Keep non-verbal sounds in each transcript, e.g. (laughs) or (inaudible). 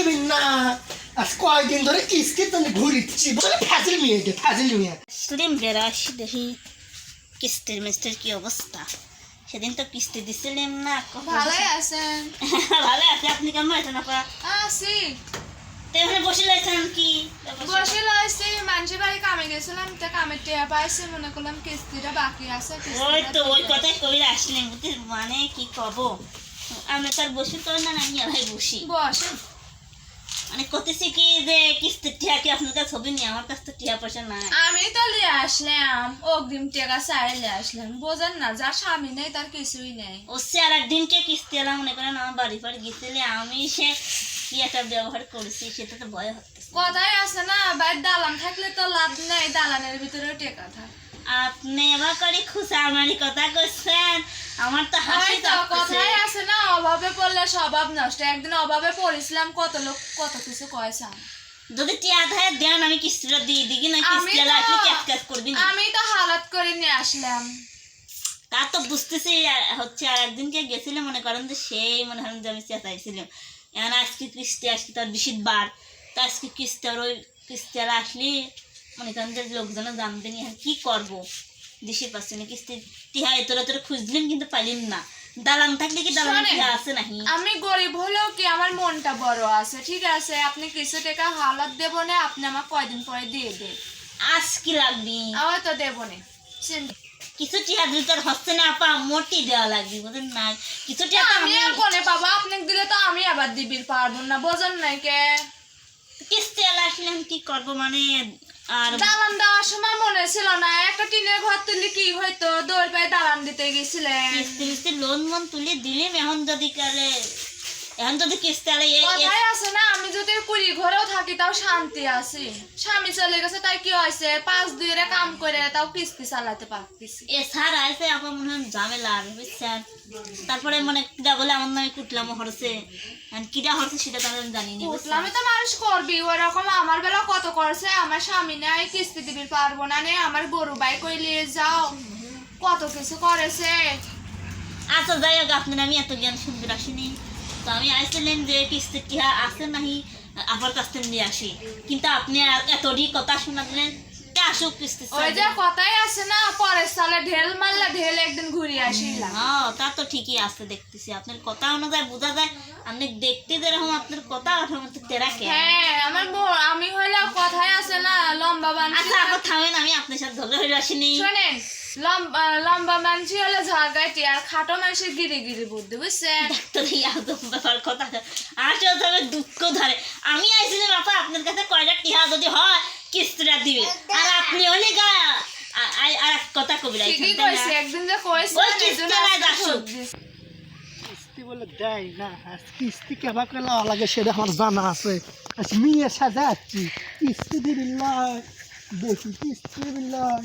দিবেন না। আজ কয়দিন ধরে কিস্তি তো ঘুরিচ্ছি। বলে ফাজিল মেয়েকে ফাজিল মেয়ে। দেখি কিস্তির মিস্তির কি অবস্থা। সেদিন তো কিস্তি দিছিলাম না ভালোই আছেন। (laughs) ভালো আছে আপনি কেমন আছেন আপা? আছি। তো এখানে বসে লাইছেন কি? বসে লইছি মানুষের বাড়ি কামে গেছিলাম তা টেয়া পাইছি মনে করলাম কিস্তিটা বাকি আছে ওই তো ওই কথাই আসলেন মানে কি কব? আমি তো আর বসি তো না আমি ভাই বসি। বসে মানে করতেছি কি যে কিস্তির টিয়া কি আপনার কাছে ছবি নিয়ে আমার কাছে টিয়া পয়সা নাই। আমি তো লিয়ে আসলাম অগ্রিম টেকা চাই লিয়ে আসলাম। বোঝেন না যার স্বামী নেই তার কিছুই নেই। ও সে আর একদিনকে কিস্তি এলাম মনে করেন আমার বাড়ি ফাড়ি গেছিলে আমি সে কি একটা ব্যবহার করেছি সেটা তো ভয় হচ্ছে। কথাই আছে না বাইর দালান থাকলে তো লাভ নেই দালানের ভিতরেও টেকা থাকে। আপনি এবার করে খুশামারি কথা করছেন আমার তো হাসি তো কথাই আছে না অভাবে পড়লে স্বভাব নষ্ট। একদিন অভাবে পড়েছিলাম কত লোক কত কিছু কয়েছে যদি টিয়া ধায় দেন আমি কিস্তিটা দিয়ে দিই না? আমি কিস্তি তো- আসলে ক্যাশ ক্যাশ করবি আমি তো হালাত করে নিয়ে আসলাম। তা তো বুঝতেছি হচ্ছে আর একদিনকে গেছিলাম মনে করেন যে সেই মনে করেন যে আমি চেঁচাইছিলাম। এখন আজকে কিস্তি আজকে তার বেশি বার তা আজকে কিস্তি আর ওই কিস্তি আর আসলে মনে যে লোকজন জানতে নি কি করব? দিশে পাচ্ছি না কিস্তি টিহা এতরে তোরে খুঁজলেন কিন্তু পাইলেন না। দালান থাকলে কি দালান আছে নাকি? আমি গরিব হলেও কি আমার মনটা বড় আছে? ঠিক আছে আপনি কিছু টাকা হালাত দেবো না আপনি আমার কয়দিন পরে দিয়ে দেন। আজ কি লাগবি? আমার তো দেবো না। কিছু টিহা দিলে তোর হচ্ছে না আপা মোটি দেওয়া লাগবে বুঝলেন না? কিছু টিহা আমি আর কোনে পাবো আপনি দিলে তো আমি আবার দিবির পারব না বোঝেন নাই কে। কিস্তি আসলে আমি কি করব? মানে আর দালান দেওয়ার সময় মনে ছিল না একটা টিনের ঘর তুললে কি হয়তো দৌড় পায়ে দালান দিতে গেছিলেন। কিস্তি লোন মন তুলে দিলে এখন যদি কালে এখন যদি কিস্তি আলে এ- এ- কথাই আছে না আমি যদি কুড়ি ঘরেও থাকি তাও শান্তি আছি। স্বামী চলে গেছে তাই কি হয়েছে? পাঁচ দুইরে কাম করে তাও কিস্তি চালাতে পারতেছি। এ স্যার আমার মনে হয় ঝামেলা আর বুঝছেন? তারপরে মানে কিরা বলে আমার নামে কুটলাম হরছে কিরা হরছে সেটা তো আমি জানি নি? উঠলামে তো মানুষ করবি ওরকম আমার বেলা কত করছে আমার স্বামী নাই কিস্তি দিবি পারব না নে আমার গরু বাই করে নিয়ে যাও। কত কিছু করেছে। আচ্ছা যাই হোক আপনার আমি এত জ্ঞান শুনতে আসিনি। তো আমি যে টিহা আছে নাহি কাছ থেকে নিয়ে আসি। কিন্তু আপনি এতটি কথা শোনা দিলেন আসুক কিস্তি ওই যে কথাই আছে না পরের সালে ঢেল মারলে ঢেল একদিন ঘুরে আসিলাম হ্যাঁ তা তো ঠিকই আছে দেখতেছি। আপনার কথা অনুযায়ী বোঝা যায় আপনি দেখতে যেরকম আপনার কথা ওঠার তেরা কে। হ্যাঁ আমার আমি হইলে কথাই আছে না লম্বা আচ্ছা থামেন আমি আপনার সাথে ধরে আসিনি। শোনেন লম্বা লম্বা মানছি হলে ঝাগাইটি আর খাটো মানুষের গিরি গিরি বুদ্ধি বুঝছেন? ডাক্তার ব্যাপার কথা। তবে দুঃখ ধরে। আমি আইছিলাম আপা আপনার কাছে কয়টা টিহা যদি হয় কিস্তিটা দিবে? আর আপনি অনেক আর এক কথা কবি ঠিকই কইছি একদিন যে কইছি ওই কিস্তি বলে দেয় না কিস্তি কেবা করে লওয়া লাগে সেটা আমার জানা আছে। মেয়ে সাজাচ্ছি কিস্তি দিবি লয় দেখি কিস্তি দিবি লয়।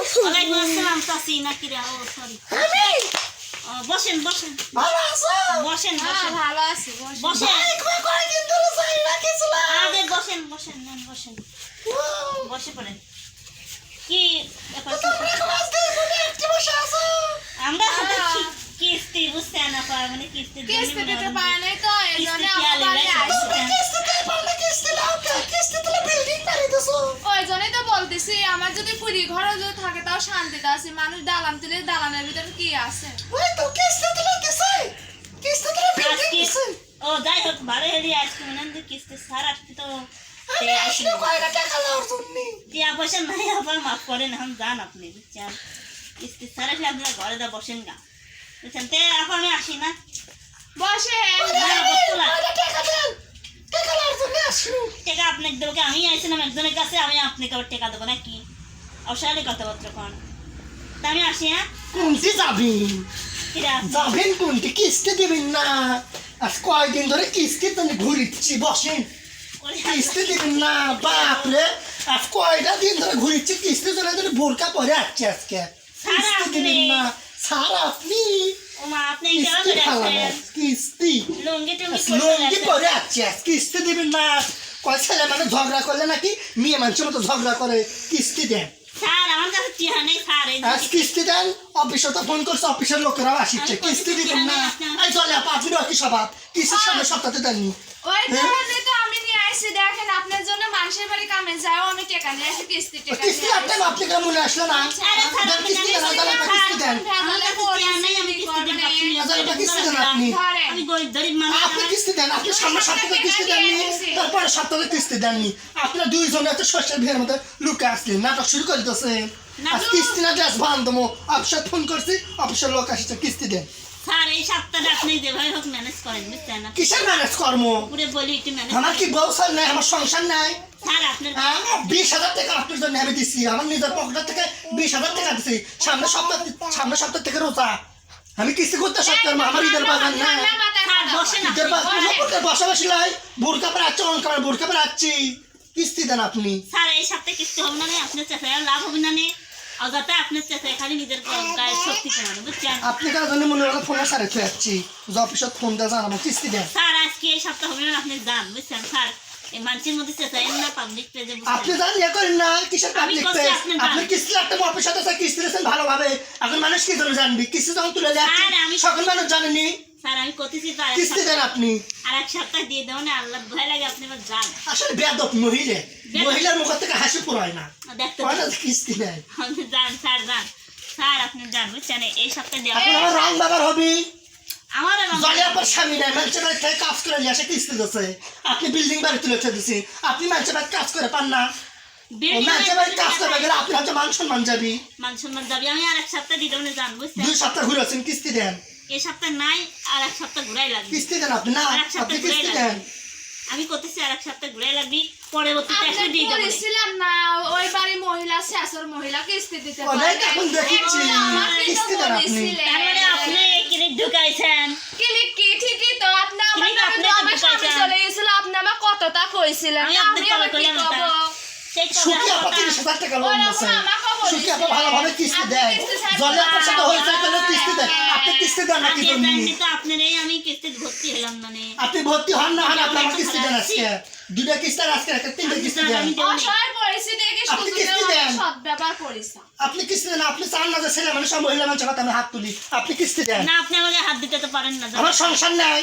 ওয়ালাইকুম আসসালাম চাচি না কিরা ও সরি বসেন বসেন ভালো আছো বসেন বসেন ভালো আছি বসে বসেন কয়দিন ধরে যাই না গেছিলাম আগে বসেন বসেন নেন বসেন বসে পড়েন কি আমরা কিস্তি বুঝছেন না পার মানে কিস্তি কিস্তি দিতে পারে নাই তো এই জন্য কি আমার আলে বাড়ি নাই আসছে কিস্তি দিয়ে কিস্তি লাও কিস্তি দিলে বিল্ডিং পারি দিছো ওই জন্যই আমার যদি কুড়ি ঘরে যদি থাকে তাও শান্তিতে আছি। মানুষ দালান তুলে দালানের ভিতরে কি আছে? ওই তো কিস্তি দিলে দিছে। কিস্তি দিলে বিল্ডিং দিছে। ও যাই হোক ভালো আজকে। মনে হয় কিস্তি সার আজকে তো আমি আসলে কয়টা টাকা লাওর জন্য? দিয়া পয়সা নাই আবার মাফ করেন এখন যান আপনি বুঝছেন? কিস্তি সার আসলে আপনারা ঘরে বসেন গা বুঝছেন? তে এখন আমি আসি না। বসে না, না। টাকা দেন টাকা লাওর জন্য আসলো টাকা আপনাকে দেবো? আমি আইছিলাম একজনের কাছে আমি আপনাকে আবার টাকা দেবো নাকি? অসালে কথাবার্তা কন। তা আমি আসি হ্যাঁ? কোনটি কিরা যাবেন কোনটি? কিস্তি দিবেন না। আজ কয়দিন ধরে কিস্তি তো ঘুরিচ্ছি বসেন। কিস্তি দিবেন না বাপরে আজ কয়টা দিন ধরে ঘুরিচ্ছি কিস্তি চলে ধরে বোরকা পরে আসছে আজকে। কিস্তি দিবেন না। স্যার আপনি। কিস্তি করে খাওয়াবেন আসছেন। কিস্তি। লুঙ্গি পরে আসছে কিস্তি দিবেন না। কয় ছেলে মানে ঝগড়া করলে নাকি মেয়ে মানুষের মতো ঝগড়া করে? কিস্তি দেন। আজ কিস্তি দেন। অফিসে তো ফোন করছে অফিসের লোকেরাও আসছে কিস্তি দিবেন না। এই চলে আপা আপনি কি সবাব কিস্তির সামনে সপ্তাহে দেননি ওই তো হ্যাঁ? যে তো আমি নিয়ে আসছি দেখেন আপনার জন্য মানুষের বাড়ি কামে যাও আমি টাকা নিয়ে আসি কিস্তি টাকা কিস্তি নিয়ে আপনার আপনি কেন মনে আসলো না? আপনি কিস্তি দেন তাহলে আপনি কিস্তি দেন। আপনি। আপনি কিস্তি দেন আপনি সামনে সপ্তাহে কিস্তি দেননি। তারপরে সপ্তাহে কিস্তি দেননি। আপনারা দুইজনে এত শস্যের ভিড়ের মধ্যে লুকে আসলেন নাটক শুরু করে দিতেছেন। কিস্তি না গ্যাস ভান দেবো অফিসে ফোন করছি অফিসের লোক আসছে কিস্তি দেন। স্যার এই সপ্তাহটা আপনি যেভাবে হোক ম্যানেজ করেন বুঝছেন কিসের ম্যানেজ কর্ম? পুরো বলি একটু ম্যানেজ আমার কি বউসার নাই আমার সংসার নাই? স্যার আপনার হ্যাঁ, বিশ হাজার টাকা আপনার জন্য আমি আমার নিজের পকেটের থেকে বিশ হাজার টাকা দিচ্ছি সামনে সপ্তাহ সামনে সপ্তাহ থেকে রোজা। আমি কিস্তি করতে সপ্তাহ আমার ঈদের। ঈদের বসাবাসি লাই। বোরকা পরে আসছে অঙ্ক বোরকা পরে কিস্তি দেন আপনি। স্যার এই সপ্তাহে কিস্তি হবে না লাভ হবে না নে অযথা আপনার চেষ্টায় খালি নিজের গায়ে শক্তি কমানো বুঝছেন? আপনি জন্য মনে হলো ফোনে সারে থুয়ে যাচ্ছি অফিসত ফোন দিয়ে জানাব কিস্তি দেন স্যার আজকে এই সপ্তাহ আপনি যান বুঝছেন? স্যার এই মানুষের মধ্যে চেষ্টায় না পাবলিক পেজে আপনি জান ইয়ে করেন না কিসের আমি পাবলিক পেজ আপনি কিস্তি লাগতে অফিসে তো কিস্তি দিয়েছেন ভালোভাবে। এখন মানুষ কি জন্য জানবি? কিস্তি যখন তুলে যাচ্ছি সকল মানুষ জানেনি। স্যার আমি করতেছি তো কিস্তি দেন আপনি। আর এক সপ্তাহ দিয়ে দেবো না আল্লাহ ভয় লাগে আপনি এবার যান আসলে বেদক মহিলা। মহিলার মুখ থেকে হাসি পুরায় না। দেখতে কয় না যে কিস্তি দেয় যান স্যার যান স্যার আপনি যান বুঝছেন? এই সপ্তাহে দেওয়া রং বাবার হবি? আমার জলের পর স্বামী নাই মানুষের বাড়ি থেকে কাজ করে নিয়ে আসে কিস্তি দিচ্ছে আপনি বিল্ডিং বাড়ি তুলে দিছি। আপনি মানুষের বাড়ি কাজ করে পান না। মানুষের বাড়ি কাজ গেলে আপনি হয়তো মান সম্মান যাবি। মান সম্মান যাবি। আমি আর এক সপ্তাহ দিয়ে যান বুঝছেন? দুই সপ্তাহ ঘুরেছেন কিস্তি দেন। এই সপ্তাহ নাই আর এক সপ্তাহ ঘুরাই লাগবে। কিস্তি দেন আপনি না আর এক সপ্তাহ ঘুরাই লাগবে। আমি করতেছি আর এক সপ্তাহ ঘুরাই লাগবি। পরবর্তীতে দিয়ে দেবো। করেছিলাম না ওই বাড়ি মহিলা শেষর মহিলা কিস্তি দিতে পারে এখন দেখেছি কিস্তি দেন আপনি। তার মানে আপনি কিনে ঢুকাইছেন। কিলিক কি? ঠিকই তো আপনি আমার আপনি আমার সামনে চলে গেছিল আপনি আমার কতটা কইছিলেন? আমি না, আপনার আমি কি কব? সেই টাকা লোন। সুখী আপা ভালোভাবে কিস্তি দেয়। কিস্তি ছাড়বেন জলের না। পাশে তো হয়েছে তাহলে কিস্তি দেয়। আপনি কিস্তি দেন নাকি আগে জন্য জানলে আমি কিস্তিতে ভর্তি হলাম মানে। আপনি ভর্তি হন না হন আপনি আমার কিস্তি দেন আজকে। দুটা কিস্তি আজকে একটা তিনটা কিস্তি দেন। নে। অসহায় আপনি কিস্তি দেন। করিস আপনি কিস্তি দেন আপনি চান না যে ছেলে মানুষ মহিলা মানুষের কথা আমি হাত তুলি। আপনি কিস্তি দেন। না আপনি আমাকে হাত দিতে তো পারেন না আমার সংসার নাই।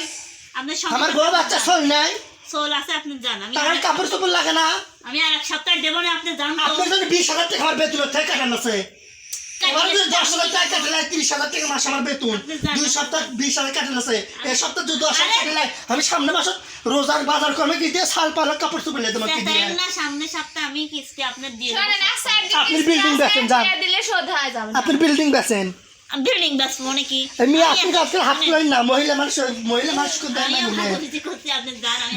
আপনার আমার বউ বাচ্চা সোল নাই। সোল আছে আপনি যান আমি তার কাপড় চোপড় লাগে না। আমি আর এক সপ্তাহ দেবো না আপনি আপনার জন্য বিশ হাজার টাকা আমার বেতনের থেকে কাটান আছে? দশ হাজার টাকা কাটলে তিরিশ হাজার টাকা মাস আমার বেতন। আপনি দুই সপ্তাহ বিশ হাজার কাটান আছে। এই সপ্তাহ যদি দশ হাজার কাটলে আমি সামনে মাসে রোজার বাজার কমে কি দিয়ে সাল কাপড় তোমাকে দিয়ে। না সামনে সপ্তাহ আমি কিস্তি আপনার দিয়ে কিস্তি দেখেন, যান। বিল্ডিং বেছেন বিল্ডিং বাস মনে কি এমনি আপনি আজকাল হাত তুলেন না মহিলা মানুষ মহিলা মানুষ দেন না মনে আমি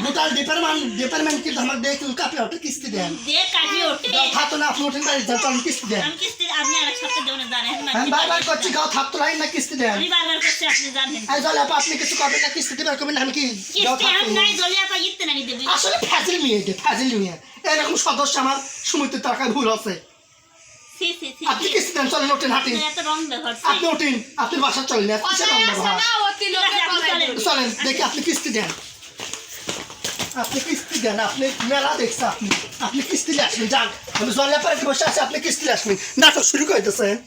গোটাল ডিপার্টমেন্ট দেখুন কাপে কিস্তি দেন ওঠে। থাকতো না আপনি ওঠেন বাড়ি যান কিস্তি দেন আমি কিস্তি আপনি আর এক সপ্তাহ দেবো না জান এখন আমি বারবার করছি গাও থাকতো লাইন না কিস্তি দেন আমি বারবার করছি আপনি জানেন। জলে আপা আপনি কিছু করবেন না কিস্তি দিবেন করবেন আমি কি কিস্তি আমি নাই জলিয়া পা ইতে নাকি দেবি। আসলে ফাজিল মেয়ে ফাজিল মেয়ে। এরকম সদস্য আমার সুমিত টাকায় ভুল আছে। আপনি কিস্তি দেন চলেন ওঠেন হাঁটেন এত রং ব্যবহার আপনি ওঠেন আপনি বাসা। চলেন। চলেন দেখি আপনি কিস্তি দেন। আপনি কিস্তি দেন আপনি মেলা দেখছে আপনি। আপনি কিস্তি আসবেন যান আমি জলে পারে বসে আছি আপনি কিস্তি আসবেন নাটক শুরু করে দিয়েছেন।